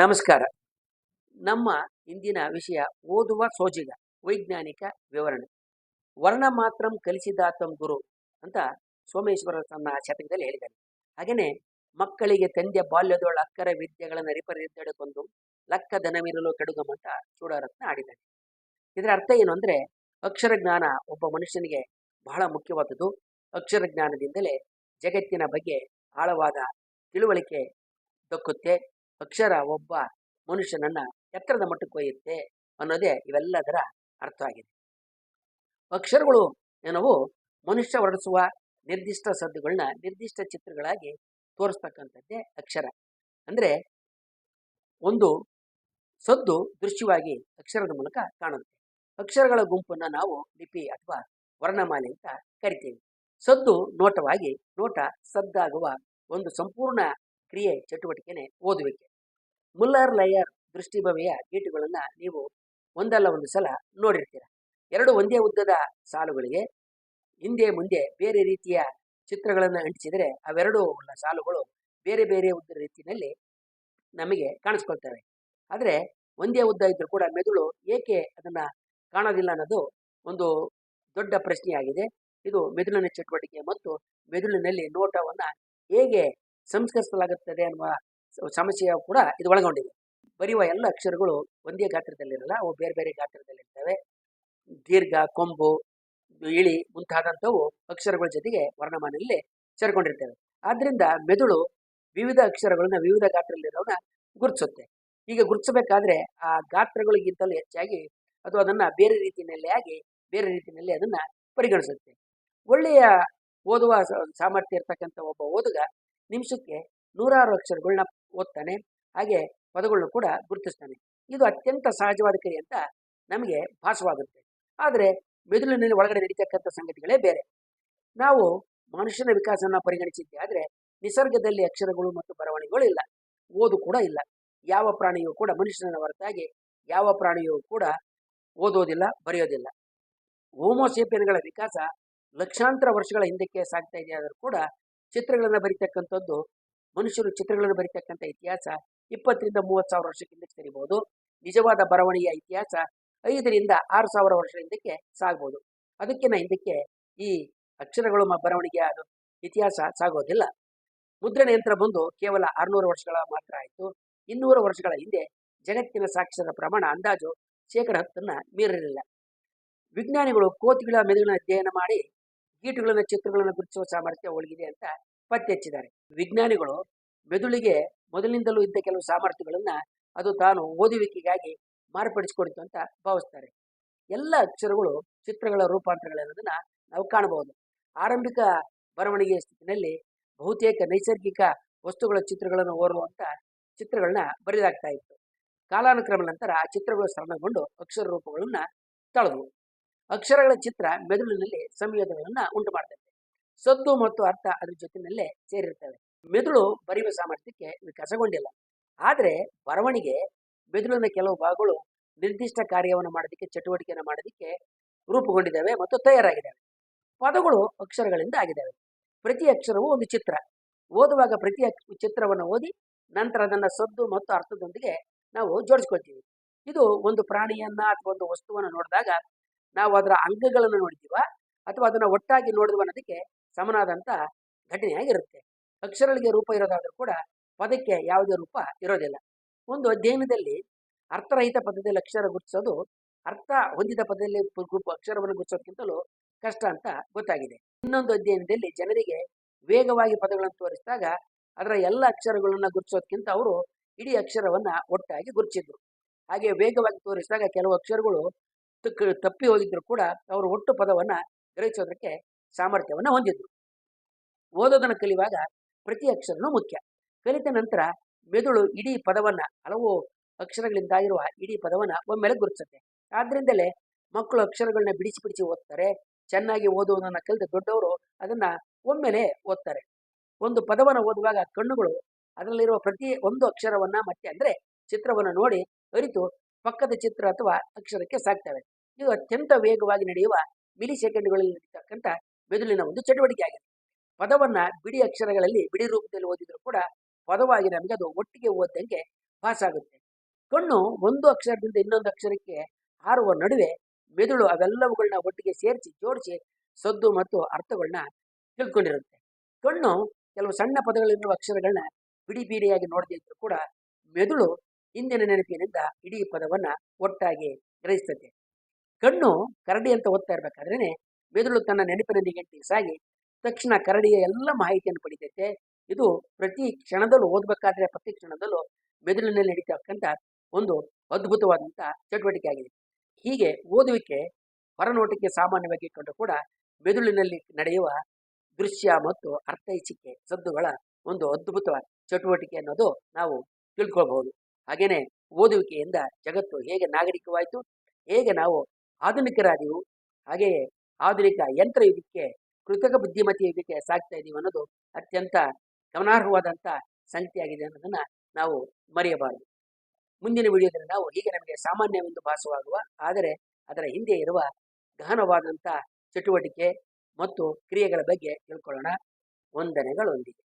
ನಮಸ್ಕಾರ. ನಮ್ಮ ಇಂದಿನ ವಿಷಯ ಓದುವ ಸೋಜಿಗ, ವೈಜ್ಞಾನಿಕ ವಿವರಣೆ. ವರ್ಣ ಮಾತ್ರಂ ಕಲಿಸಿದಾತಂ ಗುರು ಅಂತ ಸೋಮೇಶ್ವರ ತನ್ನ ಶತಕದಲ್ಲಿ ಹೇಳಿದ್ದಾರೆ ಹಾಗೆಯೇ ಮಕ್ಕಳಿಗೆ ತಂದೆ ಬಾಲ್ಯದೊಳ ಅಕ್ಕರ ವಿದ್ಯೆಗಳನ್ನು ರಿಪರಿದ್ದೆಡೆಕೊಂದು ಲಕ್ಕ ಧನವಿರಲು ಕೆಡುಗಂ ಅಂತ ಚೂಡರತ್ನ ಆಡಿದ್ದಾನೆ ಇದರ ಅರ್ಥ ಏನು ಅಂದ್ರೆ ಅಕ್ಷರ ಜ್ಞಾನ ಒಬ್ಬ ಮನುಷ್ಯನಿಗೆ ಬಹಳ ಮುಖ್ಯವಾದದ್ದು. ಅಕ್ಷರ ಜ್ಞಾನದಿಂದಲೇ ಜಗತ್ತಿನ ಬಗ್ಗೆ ಆಳವಾದ ತಿಳುವಳಿಕೆ ದಕ್ಕುತ್ತೆ. ಅಕ್ಷರ ಒಬ್ಬ ಮನುಷ್ಯನನ್ನ ಎತ್ತರದ ಮಟ್ಟಕ್ಕೆ ಒಯ್ಯುತ್ತೆ ಅನ್ನೋದೇ ಇವೆಲ್ಲದರ ಅರ್ಥ ಆಗಿದೆ. ಅಕ್ಷರಗಳು ಏನವು ಮನುಷ್ಯ ಹೊರಡಿಸುವ ನಿರ್ದಿಷ್ಟ ಸದ್ದುಗಳನ್ನ ನಿರ್ದಿಷ್ಟ ಚಿತ್ರಗಳಾಗಿ ತೋರಿಸ್ತಕ್ಕಂಥದ್ದೇ ಅಕ್ಷರ. ಅಂದ್ರೆ ಒಂದು ಸದ್ದು ದೃಶ್ಯವಾಗಿ ಅಕ್ಷರದ ಮೂಲಕ ಕಾಣುತ್ತೆ. ಅಕ್ಷರಗಳ ಗುಂಪನ್ನ ನಾವು ಲಿಪಿ ಅಥವಾ ವರ್ಣಮಾಲೆ ಅಂತ ಕರಿತೀವಿ. ಸದ್ದು ನೋಟವಾಗಿ ನೋಟ ಸದ್ದಾಗುವ ಒಂದು ಸಂಪೂರ್ಣ ಕ್ರಿಯೆ ಚಟುವಟಿಕೆನೆ ಓದುವಿಕೆ. ಮುಲ್ಲರ್ ಲಯರ್ ದೃಷ್ಟಿಭವೆಯ ಗೇಟುಗಳನ್ನು ನೀವು ಒಂದಲ್ಲ ಒಂದು ಸಲ ನೋಡಿರ್ತೀರ. ಎರಡು ಒಂದೇ ಉದ್ದದ ಸಾಲುಗಳಿಗೆ ಹಿಂದೆ ಮುಂದೆ ಬೇರೆ ರೀತಿಯ ಚಿತ್ರಗಳನ್ನು ಅಂಟಿಸಿದರೆ ಅವೆರಡೂ ಉಳ್ಳ ಸಾಲುಗಳು ಬೇರೆ ಬೇರೆ ಉದ್ದ ರೀತಿಯಲ್ಲಿ ನಮಗೆ ಕಾಣಿಸ್ಕೊಳ್ತವೆ. ಆದರೆ ಒಂದೇ ಉದ್ದ ಇದ್ದರೂ ಕೂಡ ಮೆದುಳು ಏಕೆ ಅದನ್ನು ಕಾಣೋದಿಲ್ಲ ಅನ್ನೋದು ಒಂದು ದೊಡ್ಡ ಪ್ರಶ್ನೆಯಾಗಿದೆ. ಇದು ಮೆದುಳಿನ ಚಟುವಟಿಕೆ ಮತ್ತು ಮೆದುಳಿನಲ್ಲಿ ನೋಟವನ್ನು ಹೇಗೆ ಸಂಸ್ಕರಿಸಲಾಗುತ್ತದೆ ಅನ್ನುವ ಸಮಸ್ಯೆಯ ಕೂಡ ಇದು ಒಳಗೊಂಡಿದೆ. ಬರೆಯುವ ಎಲ್ಲ ಅಕ್ಷರಗಳು ಒಂದೇ ಗಾತ್ರದಲ್ಲಿರಲ್ಲ, ಅವು ಬೇರೆ ಬೇರೆ ಗಾತ್ರದಲ್ಲಿರ್ತವೆ. ದೀರ್ಘ, ಕೊಂಬು, ಇಳಿ ಮುಂತಾದಂಥವು ಅಕ್ಷರಗಳ ಜೊತೆಗೆ ವರ್ಣಮಾನಲ್ಲಿ ಸೇರ್ಕೊಂಡಿರ್ತವೆ. ಆದ್ದರಿಂದ ಮೆದುಳು ವಿವಿಧ ಅಕ್ಷರಗಳನ್ನ ವಿವಿಧ ಗಾತ್ರದಲ್ಲಿರೋನ ಗುರುತಿಸುತ್ತೆ. ಈಗ ಗುರುತಿಸಬೇಕಾದ್ರೆ ಆ ಗಾತ್ರಗಳಿಗಿಂತಲೂ ಹೆಚ್ಚಾಗಿ ಅದು ಅದನ್ನ ಬೇರೆ ರೀತಿಯಲ್ಲಿ ಆಗಿ ಬೇರೆ ರೀತಿಯಲ್ಲಿ ಅದನ್ನ ಪರಿಗಣಿಸುತ್ತೆ. ಒಳ್ಳೆಯ ಓದುವ ಸಾಮರ್ಥ್ಯ ಇರ್ತಕ್ಕಂಥ ಒಬ್ಬ ಓದುಗ ನಿಮಿಷಕ್ಕೆ ನೂರಾರು ಅಕ್ಷರಗಳನ್ನ ಓದ್ತಾನೆ, ಹಾಗೆ ಪದಗಳನ್ನು ಕೂಡ ಗುರುತಿಸ್ತಾನೆ. ಇದು ಅತ್ಯಂತ ಸಹಜವಾದ ಕ್ರಿಯೆ ಅಂತ ನಮಗೆ ಭಾಸವಾಗುತ್ತೆ. ಆದರೆ ಮೆದುಳಿನಲ್ಲಿ ಒಳಗಡೆ ನಡೀತಕ್ಕಂಥ ಸಂಗತಿಗಳೇ ಬೇರೆ. ನಾವು ಮನುಷ್ಯನ ವಿಕಾಸನ ಪರಿಗಣಿಸಿದ್ದೆ ಆದರೆ ನಿಸರ್ಗದಲ್ಲಿ ಅಕ್ಷರಗಳು ಮತ್ತು ಬರವಣಿಗೆಗಳು ಇಲ್ಲ. ಓದು ಕೂಡ ಇಲ್ಲ. ಯಾವ ಪ್ರಾಣಿಯೂ ಕೂಡ ಮನುಷ್ಯನ ಹೊರತಾಗಿ ಯಾವ ಪ್ರಾಣಿಯೂ ಕೂಡ ಓದೋದಿಲ್ಲ, ಬರೆಯೋದಿಲ್ಲ. ಹೋಮೋಸೇಪಿಯನ್ಗಳ ವಿಕಾಸ ಲಕ್ಷಾಂತರ ವರ್ಷಗಳ ಹಿಂದಕ್ಕೆ ಸಾಗ್ತಾ ಇದೆಯಾದರೂ ಕೂಡ ಚಿತ್ರಗಳನ್ನು ಬರಿತಕ್ಕಂಥದ್ದು ಮನುಷ್ಯರು ಚಿತ್ರಗಳನ್ನು ಬರೀತಕ್ಕಂಥ ಇತಿಹಾಸ ಇಪ್ಪತ್ತರಿಂದ ಮೂವತ್ತು ಸಾವಿರ ವರ್ಷಕ್ಕೆ ಹಿಂದಕ್ಕೆ ಸರಿಬಹುದು ನಿಜವಾದ ಬರವಣಿಗೆಯ ಇತಿಹಾಸ ಐದರಿಂದ ಆರು ಸಾವಿರ ವರ್ಷ ಹಿಂದಕ್ಕೆ ಸಾಗ್ಬೋದು. ಅದಕ್ಕಿಂತ ಹಿಂದಕ್ಕೆ ಈ ಅಕ್ಷರಗಳು ಬರವಣಿಗೆಯ ಇತಿಹಾಸ ಸಾಗೋದಿಲ್ಲ. ಮುದ್ರಣ ಯಂತ್ರ ಬಂದು ಕೇವಲ ಆರುನೂರು ವರ್ಷಗಳ ಮಾತ್ರ ಆಯಿತು. ಇನ್ನೂರು ವರ್ಷಗಳ ಹಿಂದೆ ಜಗತ್ತಿನ ಸಾಕ್ಷರ ಪ್ರಮಾಣ, ಅಂದಾಜು ಶೇಕಡ ಹತ್ತನ್ನು ಮೀರಿರಲಿಲ್ಲ. ವಿಜ್ಞಾನಿಗಳು ಕೋತಿಗಳ ಮೆದುಳಿನ ಅಧ್ಯಯನ ಮಾಡಿ ಗೀಟುಗಳನ್ನು ಚಿತ್ರಗಳನ್ನು ಗುರುತಿಸುವ ಸಾಮರ್ಥ್ಯ ಒಳಗಿದೆ ಅಂತ ಪತ್ತೆ ಹಚ್ಚಿದ್ದಾರೆ. ವಿಜ್ಞಾನಿಗಳು ಮೆದುಳಿಗೆ ಮೊದಲಿನಿಂದಲೂ ಇದ್ದ ಕೆಲವು ಸಾಮರ್ಥ್ಯಗಳನ್ನ ಅದು ತಾನು ಓದುವಿಕೆಗಾಗಿ ಮಾರ್ಪಡಿಸಿಕೊಡ್ತು ಅಂತ ಭಾವಿಸ್ತಾರೆ. ಎಲ್ಲ ಅಕ್ಷರಗಳು ಚಿತ್ರಗಳ ರೂಪಾಂತರಗಳನ್ನೋದನ್ನ ನಾವು ಕಾಣಬಹುದು. ಆರಂಭಿಕ ಬರವಣಿಗೆಯ ಸ್ಥಿತಿನಲ್ಲಿ ಬಹುತೇಕ ನೈಸರ್ಗಿಕ ವಸ್ತುಗಳ ಚಿತ್ರಗಳನ್ನು ಓರುವಂಥ ಚಿತ್ರಗಳನ್ನ ಬರೆಯಲಾಗ್ತಾ ಇತ್ತು. ಕಾಲಾನುಕ್ರಮ ನಂತರ ಆ ಚಿತ್ರಗಳು ಸರಣಗೊಂಡು ಅಕ್ಷರ ರೂಪಗಳನ್ನ ತಳೆದವು. ಅಕ್ಷರಗಳ ಚಿತ್ರ ಮೆದುಳಿನಲ್ಲಿ ಸಂಯೋಜನೆಗಳನ್ನ ಉಂಟು ಮಾಡ್ತದೆ ಸದ್ದು ಮತ್ತು ಅರ್ಥ ಅದ್ರ ಜೊತೆಯಲ್ಲೇ ಸೇರಿರ್ತವೆ. ಮೆದುಳು ಬರೆಯುವ ಸಾಮರ್ಥ್ಯಕ್ಕೆ ವಿಕಾಸಗೊಂಡಿಲ್ಲ. ಆದರೆ ಬರವಣಿಗೆ, ಮೆದುಳಿನ ಕೆಲವು ಭಾಗಗಳು ನಿರ್ದಿಷ್ಟ ಕಾರ್ಯವನ್ನು ಮಾಡೋದಕ್ಕೆ, ಚಟುವಟಿಕೆಯನ್ನು ಮಾಡೋದಕ್ಕೆ ರೂಪುಗೊಂಡಿದ್ದಾವೆ ಮತ್ತು ತಯಾರಾಗಿದ್ದಾವೆ. ಪದಗಳು ಅಕ್ಷರಗಳಿಂದ ಆಗಿದ್ದಾವೆ. ಪ್ರತಿ ಅಕ್ಷರವೂ ಒಂದು ಚಿತ್ರ. ಓದುವಾಗ ಪ್ರತಿ ಚಿತ್ರವನ್ನು ಓದಿ ನಂತರ ಅದನ್ನ ಸದ್ದು ಮತ್ತು ಅರ್ಥದೊಂದಿಗೆ ನಾವು ಜೋಡಿಸ್ಕೊಳ್ತೀವಿ. ಇದು ಒಂದು ಪ್ರಾಣಿಯನ್ನ ಅಥವಾ ಒಂದು ವಸ್ತುವನ್ನು ನೋಡಿದಾಗ ನಾವು ಅದರ ಅಂಗಗಳನ್ನು ನೋಡ್ತೀವ ಅಥವಾ ಅದನ್ನ ಒಟ್ಟಾಗಿ ನೋಡಿದ್ವ ಅನ್ನೋದಕ್ಕೆ ಸಮನಾದಂತ ಘಟನೆಯಾಗಿರುತ್ತೆ. ಅಕ್ಷರಗಳಿಗೆ ರೂಪ ಇರೋದಾದರೂ ಕೂಡ ಪದಕ್ಕೆ ಯಾವುದೇ ರೂಪ ಇರೋದಿಲ್ಲ. ಒಂದು ಅಧ್ಯಯನದಲ್ಲಿ ಅರ್ಥರಹಿತ ಪದದಲ್ಲಿ ಅಕ್ಷರ ಗುರುತಿಸೋದು, ಅರ್ಥ ಹೊಂದಿದ ಪದದಲ್ಲಿ ಅಕ್ಷರವನ್ನು ಗುರುತಿಸೋದಕ್ಕಿಂತಲೂ ಕಷ್ಟ ಅಂತ ಗೊತ್ತಾಗಿದೆ. ಇನ್ನೊಂದು ಅಧ್ಯಯನದಲ್ಲಿ ಜನರಿಗೆ ವೇಗವಾಗಿ ಪದಗಳನ್ನು ತೋರಿಸಿದಾಗ ಅದರ ಎಲ್ಲ ಅಕ್ಷರಗಳನ್ನು ಗುರುತಿಸೋದಕ್ಕಿಂತ ಅವರು ಇಡೀ ಅಕ್ಷರವನ್ನು ಒಟ್ಟಾಗಿ ಗುರುತಿಸಿದ್ರು. ಹಾಗೆ ವೇಗವಾಗಿ ತೋರಿಸಿದಾಗ ಕೆಲವು ಅಕ್ಷರಗಳು ತಪ್ಪಿ ಹೋಗಿದ್ರು ಕೂಡ ಅವರು ಒಟ್ಟು ಪದವನ್ನು ಗ್ರಹಿಸೋದಕ್ಕೆ ಸಾಮರ್ಥ್ಯವನ್ನು ಹೊಂದಿದ್ರು. ಓದೋದನ್ನ ಕಲಿಯುವಾಗ ಪ್ರತಿ ಅಕ್ಷರನೂ ಮುಖ್ಯ. ಕಲಿತ ನಂತರ ಮೆದುಳು ಇಡೀ ಪದವನ್ನು, ಹಲವು ಅಕ್ಷರಗಳಿಂದ ಇರುವ ಇಡೀ ಪದವನ್ನ ಒಮ್ಮೆಲೆ ಗುರುತಿಸುತ್ತೆ. ಆದ್ದರಿಂದಲೇ ಮಕ್ಕಳು ಅಕ್ಷರಗಳನ್ನ ಬಿಡಿಸಿ ಬಿಡಿಸಿ ಓದ್ತಾರೆ, ಚೆನ್ನಾಗಿ ಓದುವುದನ್ನು ಕಲಿತ ದೊಡ್ಡವರು ಅದನ್ನ ಒಮ್ಮೆಲೆ ಓದ್ತಾರೆ. ಒಂದು ಪದವನ್ನು ಓದುವಾಗ ಕಣ್ಣುಗಳು ಅದರಲ್ಲಿರುವ ಪ್ರತಿ ಒಂದು ಅಕ್ಷರವನ್ನ ಮತ್ತೆ ಅಂದ್ರೆ ಚಿತ್ರವನ್ನು ನೋಡಿ ಅರಿತು ಪಕ್ಕದ ಚಿತ್ರ ಅಥವಾ ಅಕ್ಷರಕ್ಕೆ ಸಾಕ್ತವೆ. ಇದು ಅತ್ಯಂತ ವೇಗವಾಗಿ ನಡೆಯುವ ಮಿಲಿ ಸೆಕೆಂಡ್ಗಳಲ್ಲಿ ನಡೀತಕ್ಕಂಥ ಮೆದುಳಿನ ಒಂದು ಚಟುವಟಿಕೆ ಆಗಿದೆ. ಪದವನ್ನ ಬಿಡಿ ಅಕ್ಷರಗಳಲ್ಲಿ, ಬಿಡಿ ರೂಪದಲ್ಲಿ ಓದಿದ್ರು ಕೂಡ ಪದವಾಗಿ ನಮಗೆ ಅದು ಒಟ್ಟಿಗೆ ಓದ್ದಂಗೆ ಪಾಸ್ ಆಗುತ್ತೆ ಕಣ್ಣು ಒಂದು ಅಕ್ಷರದಿಂದ ಇನ್ನೊಂದು ಅಕ್ಷರಕ್ಕೆ ಹಾರುವ ನಡುವೆ ಮೆದುಳು ಅವೆಲ್ಲವುಗಳನ್ನ ಒಟ್ಟಿಗೆ ಸೇರಿಸಿ ಜೋಡಿಸಿ ಸದ್ದು ಮತ್ತು ಅರ್ಥಗಳನ್ನ ತಿಳ್ಕೊಂಡಿರುತ್ತೆ. ಕಣ್ಣು ಕೆಲವು ಸಣ್ಣ ಪದಗಳಿರುವ ಅಕ್ಷರಗಳನ್ನ ಬಿಡಿ ಬಿಡಿಯಾಗಿ ನೋಡದಿದ್ರು ಕೂಡ ಮೆದುಳು ಹಿಂದಿನ ನೆನಪಿನಿಂದ ಇಡೀ ಪದವನ್ನ ಒಟ್ಟಾಗಿ ಗ್ರಹಿಸ್ತದೆ ಕಣ್ಣು ಕರಡಿ ಅಂತ ಓದ್ತಾ ಇರ್ಬೇಕಾದ್ರೇನೆ ಮೆದುಳು ತನ್ನ ನೆನಪಿನ ನಿಘಂಟಿಗೆ ಸಾಗಿ ತಕ್ಷಣ ಕರಡಿಯ ಎಲ್ಲ ಮಾಹಿತಿಯನ್ನು ಪಡಿತೈತೆ. ಇದು ಪ್ರತಿ ಕ್ಷಣದಲ್ಲೂ ಓದಬೇಕಾದ್ರೆ ಪ್ರತಿ ಕ್ಷಣದಲ್ಲೂ ಮೆದುಳಿನಲ್ಲಿ ನಡೀತಕ್ಕಂಥ ಒಂದು ಅದ್ಭುತವಾದಂಥ ಚಟುವಟಿಕೆ ಆಗಿದೆ. ಹೀಗೆ ಓದುವಿಕೆ ಹೊರನೋಟಕ್ಕೆ ಸಾಮಾನ್ಯವಾಗಿ ಕಂಡು ಕೂಡ ಮೆದುಳಿನಲ್ಲಿ ನಡೆಯುವ ದೃಶ್ಯ ಮತ್ತು ಅರ್ಥೈಚಿಕೆ ಸದ್ದುಗಳ ಒಂದು ಅದ್ಭುತ ಚಟುವಟಿಕೆ ಅನ್ನೋದು ನಾವು ತಿಳ್ಕೊಳ್ಬಹುದು. ಹಾಗೆಯೇ ಓದುವಿಕೆಯಿಂದ ಜಗತ್ತು ಹೇಗೆ ನಾಗರಿಕವಾಯಿತು, ಹೇಗೆ ನಾವು ಆಧುನಿಕರಾದೆವು, ಹಾಗೆಯೇ ಆಧುನಿಕ ಯಂತ್ರ ಯುಗಕ್ಕೆ ಕೃತಕ ಬುದ್ಧಿಮತ್ತೆ ಜೊತೆ ಸಾಗ್ತಾ ಇದ್ದೀವಿ ಅನ್ನೋದು ಅತ್ಯಂತ ಗಮನಾರ್ಹವಾದಂಥ ಸಂಗತಿಯಾಗಿದೆ ಅನ್ನೋದನ್ನ ನಾವು ಮರೆಯಬಾರದು. ಮುಂದಿನ ವಿಡಿಯೋದಲ್ಲಿ ನಾವು ಹೀಗೆ ನಮಗೆ ಸಾಮಾನ್ಯವೆಂದು ಭಾಸವಾಗುವ, ಆದರೆ ಅದರ ಹಿಂದೆ ಇರುವ ಗಹನವಾದಂಥ ಚಟುವಟಿಕೆ ಮತ್ತು ಕ್ರಿಯೆಗಳ ಬಗ್ಗೆ ತಿಳ್ಕೊಳ್ಳೋಣ. ವಂದನೆಗಳೊಂದಿಗೆ.